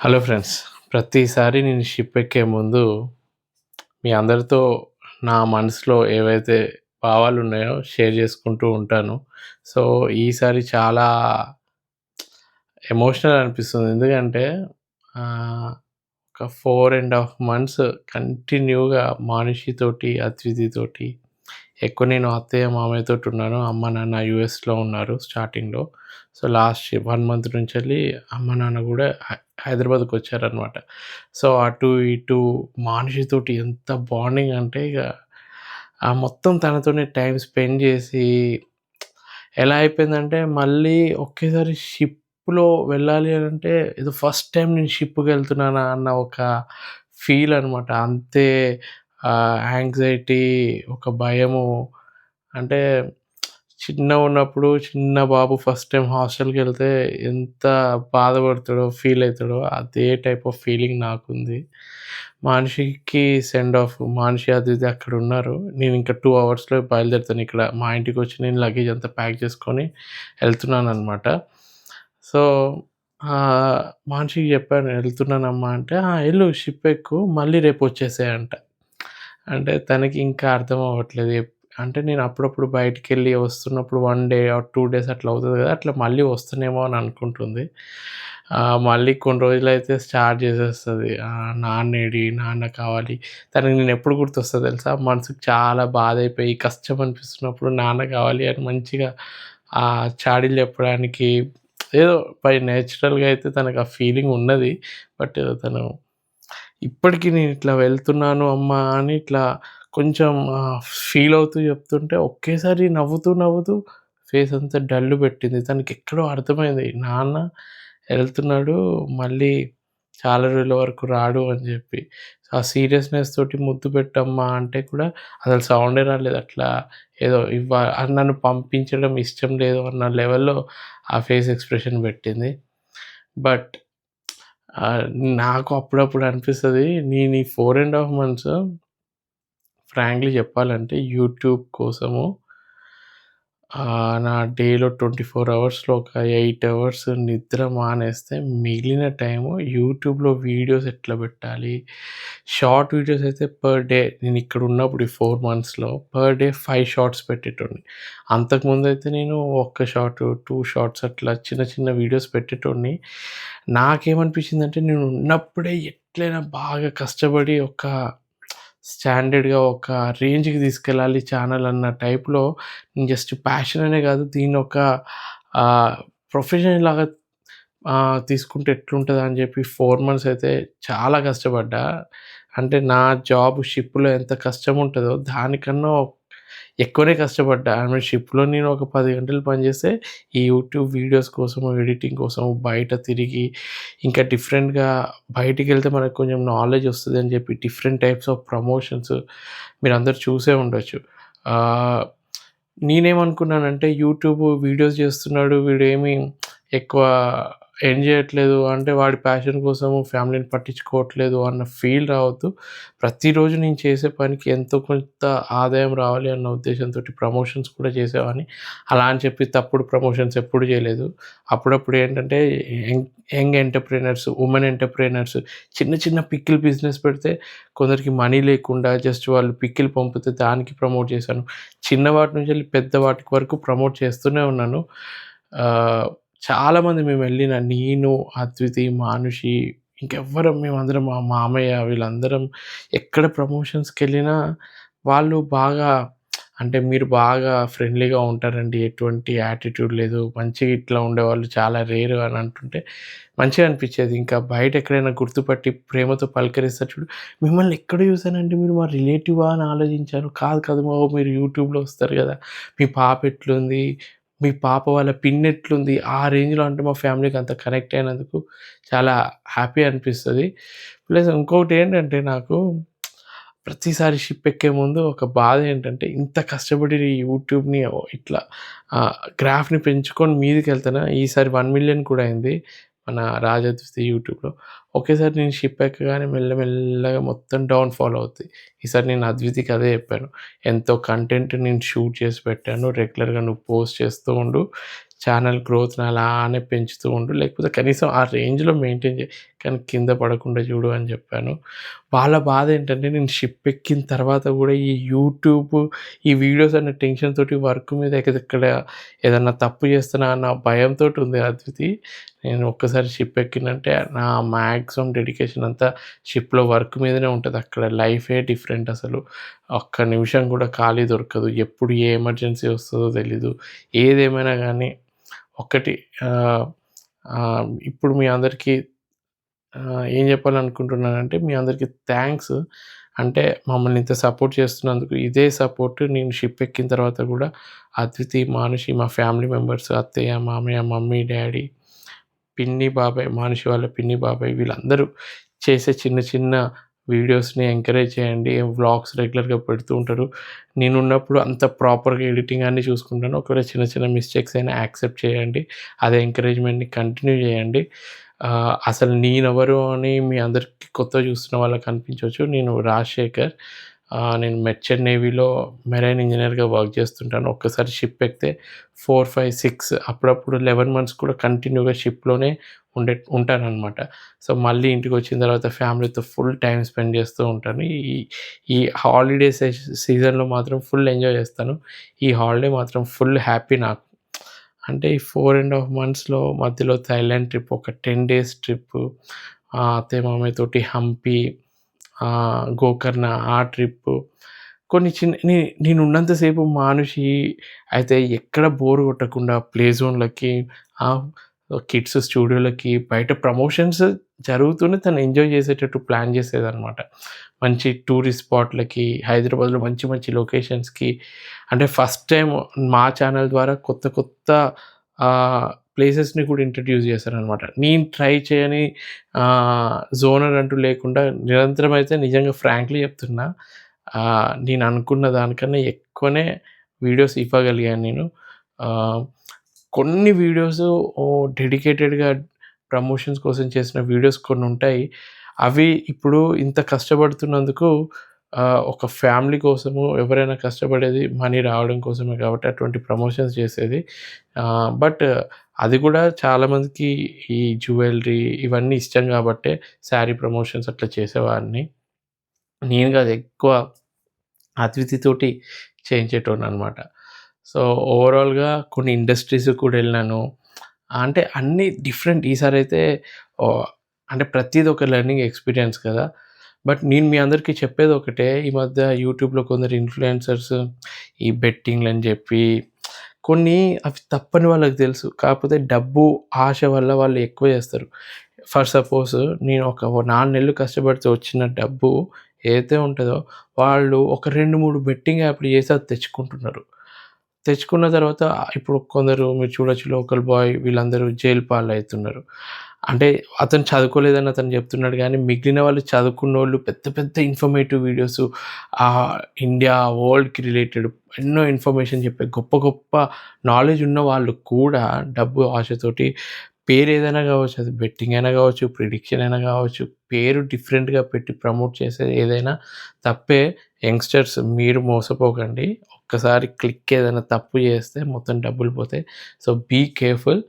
Hello friends ప్రతిసారి నేను ship ఎక్కే ముందు మీ అందరితో నా మనసులో ఏవైతే భావాలు ఉన్నాయో షేర్ చేసుకుంటూ ఉంటాను. సో ఈసారి చాలా ఎమోషనల్ అనిపిస్తుంది. ఎందుకంటే ఒక ఫోర్ అండ్ హాఫ్ మంత్స్ కంటిన్యూగా మానుషితోటి అతిథితోటి ఎక్కువ నేను అత్తయ్య మామయ్యతో ఉన్నాను. అమ్మ నాన్న యూఎస్లో ఉన్నారు స్టార్టింగ్లో సో లాస్ట్ వన్ మంత్ నుంచి వెళ్ళి అమ్మ నాన్న కూడా హైదరాబాద్కి వచ్చారనమాట సో అటు ఇటు మానుషితోటి ఎంత బాండింగ్ అంటే ఇక ఆ మొత్తం తనతోనే టైం స్పెండ్ చేసి ఎలా అయిపోయిందంటే మళ్ళీ ఒకేసారి షిప్లో వెళ్ళాలి అని అంటే ఇది ఫస్ట్ టైం నేను షిప్కి వెళ్తున్నానా అన్న ఒక ఫీల్ అనమాట అంతే యాంగ్జైటీ ఒక భయము. అంటే చిన్న ఉన్నప్పుడు చిన్న బాబు ఫస్ట్ టైం హాస్టల్కి వెళ్తే ఎంత బాధపడతాడో ఫీల్ అవుతాడో అదే టైప్ ఆఫ్ ఫీలింగ్ నాకుంది. మనిషికి సెండ్ ఆఫ్ మనిషి అది ఇది అక్కడ ఉన్నారు నేను ఇంకా టూ అవర్స్లో బయలుదేరుతాను ఇక్కడ. మా ఇంటికి వచ్చి నేను లగేజ్ అంతా ప్యాక్ చేసుకొని వెళ్తున్నాను అనమాట సో మనిషికి చెప్పాను వెళ్తున్నానమ్మా అంటే "ఆ, వెళ్ళు షిప్ ఎక్కు మళ్ళీ రేపు వచ్చేసాయంట అంటే తనకి ఇంకా అర్థం అవ్వట్లేదు. అంటే నేను అప్పుడప్పుడు బయటికి వెళ్ళి వస్తున్నప్పుడు one day or two days అట్లా అవుతుంది కదా అట్లా మళ్ళీ వస్తున్నామో అని అనుకుంటుంది. మళ్ళీ కొన్ని రోజులు అయితే స్టార్ట్ చేసేస్తుంది. నాన్న ఏడి నాన్న కావాలి తనకి నేను ఎప్పుడు గుర్తొస్తుంది తెలుసా? మనసుకు చాలా బాధ అయిపోయి కష్టం అనిపిస్తున్నప్పుడు నాన్న కావాలి అని మంచిగా ఆ చాడీలు చెప్పడానికి ఏదో బై నేచురల్గా అయితే తనకు ఆ ఫీలింగ్ ఉన్నది. బట్ తను ఇప్పటికీ నేను ఇట్లా వెళ్తున్నాను అమ్మా అని ఇట్లా కొంచెం ఫీల్ అవుతూ చెప్తుంటే ఒకేసారి నవ్వుతూ నవ్వుతూ ఫేస్ అంతా డల్లు పెట్టింది. తనకి ఎక్కడో అర్థమైంది. నాన్న వెళ్తున్నాడు మళ్ళీ చాలా రోజుల వరకు రాడు అని చెప్పి. ఆ సీరియస్నెస్ తోటి ముద్దు పెట్టమ్మా అంటే కూడా అసలు సౌండే రాలేదు. అట్లా ఏదో ఇవ్వ నన్ను పంపించడం ఇష్టం లేదు అన్న లెవెల్లో ఆ ఫేస్ ఎక్స్ప్రెషన్ పెట్టింది. బట్ నాకు అప్పుడప్పుడు అనిపిస్తుంది నేను ఈ four and half months frankly చెప్పాలంటే యూట్యూబ్ కోసము నా డేలో ట్వంటీ ఫోర్ అవర్స్లో ఒక ఎయిట్ అవర్స్ నిద్ర మానేస్తే మిగిలిన టైము యూట్యూబ్లో వీడియోస్ ఎట్లా పెట్టాలి? షార్ట్ వీడియోస్ అయితే పర్ డే నేను ఇక్కడ ఉన్నప్పుడు ఈ ఫోర్ మంత్స్లో పర్ డే ఫైవ్ షార్ట్స్ పెట్టేటోడిని. అంతకుముందు అయితే నేను ఒక్క షార్ట్ టూ షార్ట్స్ అట్లా చిన్న చిన్న వీడియోస్ పెట్టేటోడిని. నాకేమనిపించిందంటే నేను ఉన్నప్పుడే ఎట్లయినా బాగా కష్టపడి ఒక స్టాండర్డ్గా ఒక రేంజ్కి తీసుకెళ్ళాలి ఛానల్ అన్న టైప్లో నేను జస్ట్ ప్యాషన్ అనే కాదు దీన్ని ఒక ప్రొఫెషన్ లాగా తీసుకుంటే ఎట్లుంటుంది అని చెప్పి ఫోర్ మంత్స్ అయితే చాలా కష్టపడ్డా. అంటే నా జాబ్ షిప్లో ఎంత కష్టం ఉంటుందో దానికన్నా ఎక్కువనే కష్టపడ్డా. ఐ షిప్లో నేను ఒక పది గంటలు పనిచేస్తే ఈ యూట్యూబ్ వీడియోస్ కోసం ఎడిటింగ్ కోసం బయట తిరిగి ఇంకా డిఫరెంట్గా బయటికి వెళ్తే మనకు కొంచెం నాలెడ్జ్ వస్తుంది అని చెప్పి డిఫరెంట్ టైప్స్ ఆఫ్ ప్రమోషన్స్ మీరు అందరు చూసే ఉండొచ్చు. నేనేమనుకున్నానంటే యూట్యూబ్ వీడియోస్ చేస్తున్నాడు వీడేమి ఎక్కువ ఏం చేయట్లేదు అంటే వాడి ప్యాషన్ కోసము ఫ్యామిలీని పట్టించుకోవట్లేదు అన్న ఫీల్ రావద్దు. ప్రతిరోజు నేను చేసే పనికి ఎంతో కొంత ఆదాయం రావాలి అన్న ఉద్దేశంతో ప్రమోషన్స్ కూడా చేసేవాడిని. అలా అని చెప్పి తప్పుడు ప్రమోషన్స్ ఎప్పుడు చేయలేదు. అప్పుడప్పుడు ఏంటంటే young young entrepreneurs women entrepreneurs చిన్న చిన్న పిక్కిల్ బిజినెస్ పెడితే కొందరికి మనీ లేకుండా జస్ట్ వాళ్ళు పిక్కిల్ పంపితే దానికి ప్రమోట్ చేశాను. చిన్న వాటి నుంచి వెళ్ళి పెద్ద వాటికి వరకు ప్రమోట్ చేస్తూనే ఉన్నాను. చాలామంది మేము వెళ్ళిన నేను అద్వితి మానుషి ఇంకెవ్వరం మేమందరం మా మామయ్య వీళ్ళందరం ఎక్కడ ప్రమోషన్స్కి వెళ్ళినా వాళ్ళు బాగా అంటే మీరు బాగా ఫ్రెండ్లీగా ఉంటారండి. ఎటువంటి యాటిట్యూడ్ లేదు. మంచిగా ఇట్లా ఉండేవాళ్ళు చాలా రేరు అని అంటుంటే మంచిగా అనిపించేది. ఇంకా బయట ఎక్కడైనా గుర్తుపట్టి ప్రేమతో పలకరిస్తారు చూడు. మిమ్మల్ని ఎక్కడ చూసానంటే మీరు? మా రిలేటివా అని ఆలోచించారు. కాదు కాదు మా మీరు యూట్యూబ్లో వస్తారు కదా. మీ పాప ఎట్లుంది? మీ పాప వాళ్ళ పిన్ ఎట్లుంది? ఆ రేంజ్లో అంటే మా ఫ్యామిలీకి అంత కనెక్ట్ అయినందుకు చాలా హ్యాపీ అనిపిస్తుంది. ప్లస్ ఇంకొకటి ఏంటంటే నాకు ప్రతిసారి షిప్ ఎక్కే ముందు ఒక బాధ ఏంటంటే ఇంత కష్టపడి యూట్యూబ్ని ఇట్లా గ్రాఫ్ని పెంచుకొని మీదకి వెళ్తానా ఈసారి వన్ మిలియన్ కూడా అయింది మన రాజద్వితి యూట్యూబ్లో. ఒకేసారి నేను షిప్ ఎక్కగానే మెల్లమెల్లగా మొత్తం డౌన్ ఫాల్ అవుతుంది ఈసారి నేను అద్వితికి అదే చెప్పాను ఎంతో కంటెంట్ నేను షూట్ చేసి పెట్టాను రెగ్యులర్గా నువ్వు పోస్ట్ చేస్తూ ఉండు ఛానల్ గ్రోత్‌ని అలానే పెంచుతూ ఉండు. లేకపోతే కనీసం ఆ రేంజ్‌లో మెయింటైన్ చేయి. కానీ కింద పడకుండా చూడు అని చెప్పాను. వాళ్ళ బాధ ఏంటంటే నేను షిప్ ఎక్కిన తర్వాత కూడా ఈ యూట్యూబ్, ఈ వీడియోస్ అనే టెన్షన్ తోటి వర్క్ మీద ఎక్కడ ఏదన్నా తప్పు చేస్తున్నా అన్న భయంతో ఉంది అద్వితి. నేను ఒక్కసారి షిప్ ఎక్కినంటే నా మ్యాగ్ మ్యాక్సిమం డెడికేషన్ అంతా షిప్‌లో వర్క్ మీదనే ఉంటుంది అక్కడ లైఫే డిఫరెంట్ అసలు. ఒక్క నిమిషం కూడా ఖాళీ దొరకదు. ఎప్పుడు ఏ ఎమర్జెన్సీ వస్తుందో తెలీదు. ఏదేమైనా కానీ ఒక్కటి ఇప్పుడు మీ అందరికీ ఏం చెప్పాలనుకుంటున్నానంటే మీ అందరికీ థ్యాంక్స్. అంటే మమ్మల్ని ఇంత సపోర్ట్ చేస్తున్నందుకు. ఇదే సపోర్ట్ నేను షిప్ ఎక్కిన తర్వాత కూడా అద్వితి, మానుషి మా ఫ్యామిలీ మెంబర్స్ అత్తయ్య, మామయ్య, మమ్మీ, డాడీ పిన్ని, బాబాయ్, మనిషి వాళ్ళ పిన్ని, బాబాయ్ వీళ్ళందరూ చేసే చిన్న చిన్న వీడియోస్‌ని ఎంకరేజ్ చేయండి. వ్లాగ్స్ రెగ్యులర్‌గా పెడుతూ ఉంటారు. నేను ఉన్నప్పుడు అంత ప్రాపర్‌గా ఎడిటింగ్ అన్ని చూసుకుంటాను. ఒకవేళ చిన్న చిన్న మిస్టేక్స్ అయినా యాక్సెప్ట్ చేయండి. అదే ఎంకరేజ్‌మెంట్‌ని కంటిన్యూ చేయండి. అసలు నేనెవరు అని మీ అందరికి కొత్తగా చూస్తున్న వాళ్ళకి అనిపించవచ్చు నేను రాజశేఖర్. నేను మెర్చెంట్ నేవీలో మెరైన్ ఇంజనీర్గా వర్క్ చేస్తుంటాను. ఒక్కసారి షిప్ ఎక్కితే 4, 5, 6 అప్పుడప్పుడు 11 మంత్స్ కూడా కంటిన్యూగా షిప్‌లోనే ఉండే ఉంటానన్నమాట సో, మళ్ళీ ఇంటికి వచ్చిన తర్వాత ఫ్యామిలీతో ఫుల్ టైం స్పెండ్ చేస్తూ ఉంటాను. ఈ ఈ హాలిడే సీజన్‌లో మాత్రం ఫుల్ ఎంజాయ్ చేస్తాను. ఈ హాలిడే మాత్రం ఫుల్ హ్యాపీ నాకు. అంటే ఈ 4 ½ మంత్స్‌లో మధ్యలో థైలాండ్ ట్రిప్ ఒక 10 డేస్ ట్రిప్పు అత్తే అత్తయ్య, మామయ్య తోటి హంపి, గోకర్ణ ఆ ట్రిప్పు. కొన్ని చిన్న నే ఉన్నంతసేపు మనిషి మానుషి అయితే ఎక్కడ బోర్ కొట్టకుండా ప్లే జోన్‌లకి ఆ కిడ్స్ స్టూడియోలకి బయట ప్రమోషన్స్ జరుగుతూనే తను ఎంజాయ్ చేసేటట్టు ప్లాన్ చేసేదనమాట. మంచి టూరిస్ట్ స్పాట్‌లకి, హైదరాబాద్‌లో మంచి మంచి లొకేషన్స్‌కి అంటే ఫస్ట్ టైం మా ఛానల్ ద్వారా కొత్త కొత్త ప్లేసెస్‌ని కూడా ఇంట్రడ్యూస్ చేశారనమాట. నేను ట్రై చేయని జోనర్ అంటూ లేకుండా నిరంతరం అయితే నిజంగా ఫ్రాంక్లీ చెప్తున్నా నేను అనుకున్న దానికన్నా ఎక్కువనే వీడియోస్ ఇవ్వగలిగాను నేను. కొన్ని వీడియోస్ డెడికేటెడ్‌గా ప్రమోషన్స్ కోసం చేసిన వీడియోస్ కొన్ని ఉంటాయి అవి ఇప్పుడు ఇంత కష్టపడుతున్నందుకు ఒక ఫ్యామిలీ కోసము ఎవరైనా కష్టపడేది మనీ రావడం కోసమే కాబట్టి అటువంటి ప్రమోషన్స్ చేసేది. బట్ అది కూడా చాలామందికి ఈ జ్యువెలరీ ఇవన్నీ ఇష్టం కాబట్టే శారీ ప్రమోషన్స్ అట్లా చేసేవాడిని. నేను కాదు ఎక్కువ అతిథితోటి తోటి చేయించేటోడిననమాట. సో, ఓవరాల్‌గా కొన్ని ఇండస్ట్రీస్ కూడా వెళ్ళినాను అంటే అన్నీ డిఫరెంట్ ఈసారి అయితే అంటే ప్రతిది ఒక లెర్నింగ్ ఎక్స్‌పీరియన్స్ కదా! బట్ నేను మీ అందరికీ చెప్పేది ఒకటే ఈ మధ్య యూట్యూబ్‌లో కొందరు ఇన్‌ఫ్లుయెన్సర్స్ ఈ బెట్టింగ్‌లని చెప్పి కొన్ని అవి తప్పని వాళ్ళకి తెలుసు. కాకపోతే డబ్బు ఆశ వల్ల వాళ్ళు ఎక్కువ చేస్తారు. ఫర్ సపోజ్ నేను ఒక నాలుగు నెలలు కష్టపడితే వచ్చిన డబ్బు ఏదైతే ఉంటుందో వాళ్ళు ఒక 2, 3 బెట్టింగ్ యాప్‌లు చేసి అది తెచ్చుకుంటున్నారు. తెచ్చుకున్న తర్వాత ఇప్పుడు కొందరు మీరు చూడొచ్చు లోకల్ బాయ్ వీళ్ళందరూ జైలు పాలవుతున్నారు. అంటే అతను చదువుకోలేదని అతను చెప్తున్నాడు కానీ మిగిలిన వాళ్ళు చదువుకున్న వాళ్ళు పెద్ద పెద్ద ఇన్ఫర్మేటివ్ వీడియోస్ ఇండియా, వరల్డ్‌కి రిలేటెడ్ ఎన్నో ఇన్ఫర్మేషన్ చెప్పే గొప్ప గొప్ప నాలెడ్జ్ ఉన్న వాళ్ళు కూడా డబ్బు ఆశతోటి పేరు ఏదైనా కావచ్చు. అది బెట్టింగ్ అయినా కావచ్చు, ప్రిడిక్షన్ అయినా కావచ్చు. పేరు డిఫరెంట్‌గా పెట్టి ప్రమోట్ చేసేది ఏదైనా తప్పే. యంగ్‌స్టర్స్ మీరు మోసపోకండి. ఒక్కసారి క్లిక్ ఏదైనా తప్పు చేస్తే మొత్తం డబ్బులు పోతాయి. సో, బీ కేర్‌ఫుల్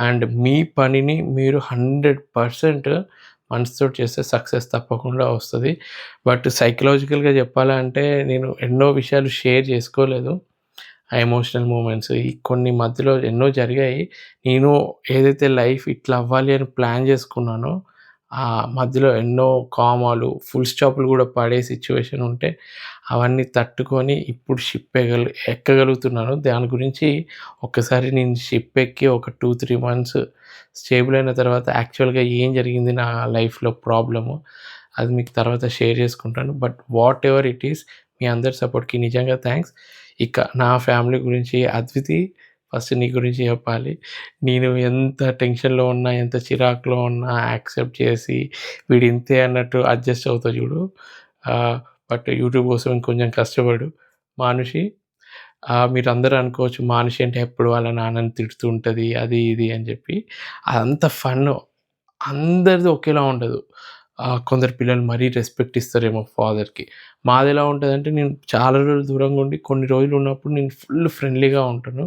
అండ్ మీ పనిని మీరు హండ్రెడ్ పర్సెంట్ మనసుతో చేస్తే సక్సెస్ తప్పకుండా వస్తుంది బట్ సైకలాజికల్‌గా చెప్పాలంటే నేను ఎన్నో విషయాలు షేర్ చేసుకోలేదు. ఆ ఎమోషనల్ మూమెంట్స్ ఈ కొన్ని మధ్యలో ఎన్నో జరిగాయి. నేను ఏదైతే లైఫ్ ఇట్లా అవ్వాలి అని ప్లాన్ చేసుకున్నానో మధ్యలో ఎన్నో కామాలు, ఫుల్ స్టాప్‌లు కూడా పడే సిచ్యువేషన్ ఉంటే అవన్నీ తట్టుకొని ఇప్పుడు షిప్ ఎగల ఎక్కగలుగుతున్నాను. దాని గురించి ఒక్కసారి నేను షిప్ ఎక్కి ఒక 2, 3 మంత్స్ స్టేబుల్ అయిన తర్వాత యాక్చువల్‌గా ఏం జరిగింది నా లైఫ్‌లో ప్రాబ్లము అది మీకు తర్వాత షేర్ చేసుకుంటాను. But whatever it is మీ అందరి సపోర్ట్‌కి నిజంగా థ్యాంక్స్ ఇక నా ఫ్యామిలీ గురించి అద్వితి ఫస్ట్ నీ గురించి చెప్పాలి. నేను ఎంత టెన్షన్‌లో ఉన్నా, ఎంత చిరాకులో ఉన్నా యాక్సెప్ట్ చేసి వీడు ఇంతే అన్నట్టు అడ్జస్ట్ అవుతా చూడు. బట్ యూట్యూబ్ కోసం ఇంకొంచెం కష్టపడు. మానుషి మీరు మీరందరూ అనుకోవచ్చు మానుషి అంటే ఎప్పుడు వాళ్ళ నాన్నని తిడుతూ ఉంటుంది అది ఇది అని చెప్పి. అదంత ఫన్ అందరిది ఒకేలా ఉండదు. కొందరు పిల్లలు మరీ రెస్పెక్ట్ ఇస్తారేమో ఫాదర్‌కి. మాది ఎలా ఉంటుందంటే నేను చాలా రోజులు దూరంగా ఉండి కొన్ని రోజులు ఉన్నప్పుడు నేను ఫుల్ ఫ్రెండ్లీగా ఉంటాను.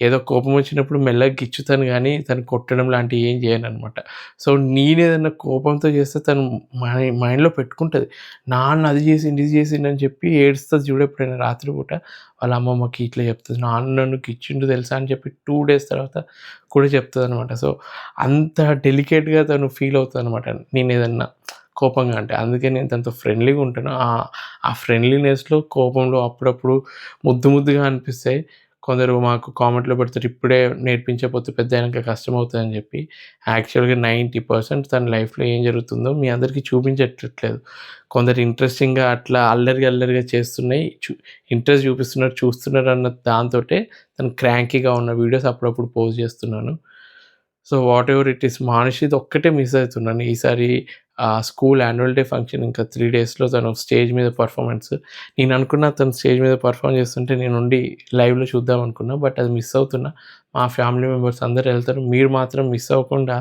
ఏదో కోపం వచ్చినప్పుడు మెల్లగా గిచ్చుతాను కానీ తను కొట్టడం లాంటివి ఏం చేయను అనమాట సో, నేనేదన్నా కోపంతో చేస్తే తను మై మైండ్‌లో పెట్టుకుంటుంది నాన్న అది చేసింది ఇది చేసింది అని చెప్పి ఏడుస్తుంది చూడు ఎప్పుడైనా రాత్రిపూట వాళ్ళ అమ్మమ్మకి ఇట్లా చెప్తుంది నాన్న నన్ను గిచ్చిండు తెలుసా అని చెప్పి టూ డేస్ తర్వాత కూడా చెప్తుంది అనమాట సో, అంత డెలికేట్‌గా తను ఫీల్ అవుతుంది అనమాట నేను ఏదన్నా కోపంగా అంటే. అందుకే నేను తనతో ఫ్రెండ్లీగా ఉంటాను. ఆ ఫ్రెండ్లీనెస్‌లో, కోపంలో అప్పుడప్పుడు ముద్దు ముద్దుగా అనిపిస్తాయి. కొందరు మాకు కామెంట్‌లో పెడతారు. ఇప్పుడే నేర్పించకపోతే కష్టం అవుతుందని చెప్పి. యాక్చువల్‌గా 90% తన లైఫ్‌లో ఏం జరుగుతుందో మీ అందరికీ చూపించట్లేదు. కొందరు ఇంట్రెస్టింగ్‌గా అట్లా అల్లరి అల్లరిగా చేస్తున్నాయి. చూ ఇంట్రెస్ట్ చూపిస్తున్నారు, చూస్తున్నారు అన్న దాంతోటే తను క్రాంకీగా ఉన్న వీడియోస్ అప్పుడప్పుడు పోస్ట్ చేస్తున్నాను. So, whatever it is మానుషిది ఒక్కటే మిస్ అవుతున్నాను. ఈసారి స్కూల్ యాన్యువల్ డే ఫంక్షన్ ఇంకా త్రీ డేస్‌లో తను స్టేజ్ మీద పర్ఫార్మెన్స్ నేను అనుకున్న తను స్టేజ్ మీద పర్ఫామ్ చేస్తుంటే నేను ఉండి లైవ్‌లో చూద్దాం అనుకున్నా. బట్ అది మిస్ అవుతున్నా. మా ఫ్యామిలీ మెంబర్స్ అందరు వెళ్తారు మీరు మాత్రం మిస్ అవ్వకుండా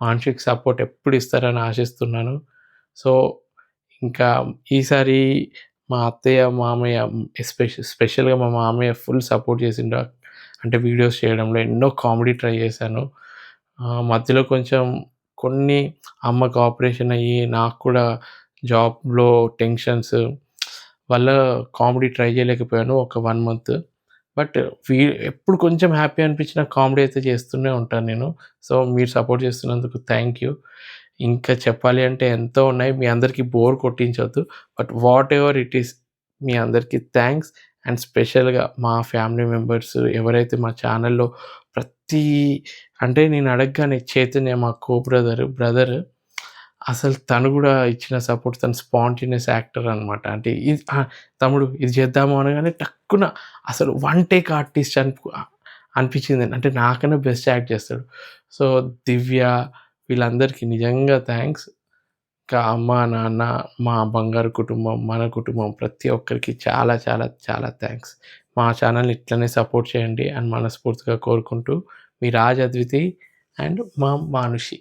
మానుషికి సపోర్ట్ ఎప్పుడు ఇస్తారని ఆశిస్తున్నాను. సో, ఇంకా ఈసారి మా అత్తయ్య, మామయ్య ఎస్పెషల్ స్పెషల్‌గా మా మామయ్య ఫుల్ సపోర్ట్ చేసిండు. అంటే వీడియోస్ చేయడంలో ఎన్నో కామెడీ ట్రై చేశాను. మధ్యలో కొంచెం కొన్ని అమ్మకు ఆపరేషన్ అయ్యి, నాకు కూడా జాబ్‌లో టెన్షన్స్ వల్ల కామెడీ ట్రై చేయలేకపోయాను ఒక వన్ మంత్. బట్ వీ ఎప్పుడు కొంచెం హ్యాపీ అనిపించిన కామెడీ అయితే చేస్తూనే ఉంటాను నేను. సో, మీరు సపోర్ట్ చేస్తున్నందుకు థ్యాంక్ యూ. ఇంకా చెప్పాలి అంటే ఎంతో ఉన్నాయి. మీ అందరికీ బోర్ కొట్టించవద్దు but whatever it is మీ అందరికీ థ్యాంక్స్ అండ్ స్పెషల్‌గా మా ఫ్యామిలీ మెంబర్స్ ఎవరైతే మా ఛానల్లో ప్రతి అంటే నేను అడగగానే చైతన్య మా కో బ్రదర్, బ్రదర్ అసలు తను కూడా ఇచ్చిన సపోర్ట్ తను స్పాంటేనియస్ యాక్టర్ అనమాట. అంటే ఇది తమ్ముడు ఇది చేద్దాము అనగానే టక్కున అసలు వన్ టేక్ ఆర్టిస్ట్ అని అనిపించింది. అంటే నాకన్నా బెస్ట్ యాక్ట్ చేస్తాడు. సో, దివ్య వీళ్ళందరికీ నిజంగా థ్యాంక్స్ ఇంకా అమ్మ, నాన్న, మా బంగారు కుటుంబం, మన కుటుంబం ప్రతి ఒక్కరికి చాలా చాలా చాలా థ్యాంక్స్ మా ఛానల్ ఇట్లనే సపోర్ట్ చేయండి అని మనస్ఫూర్తిగా కోరుకుంటూ మీ రాజ్ అద్వితి అండ్ మా మానుషి.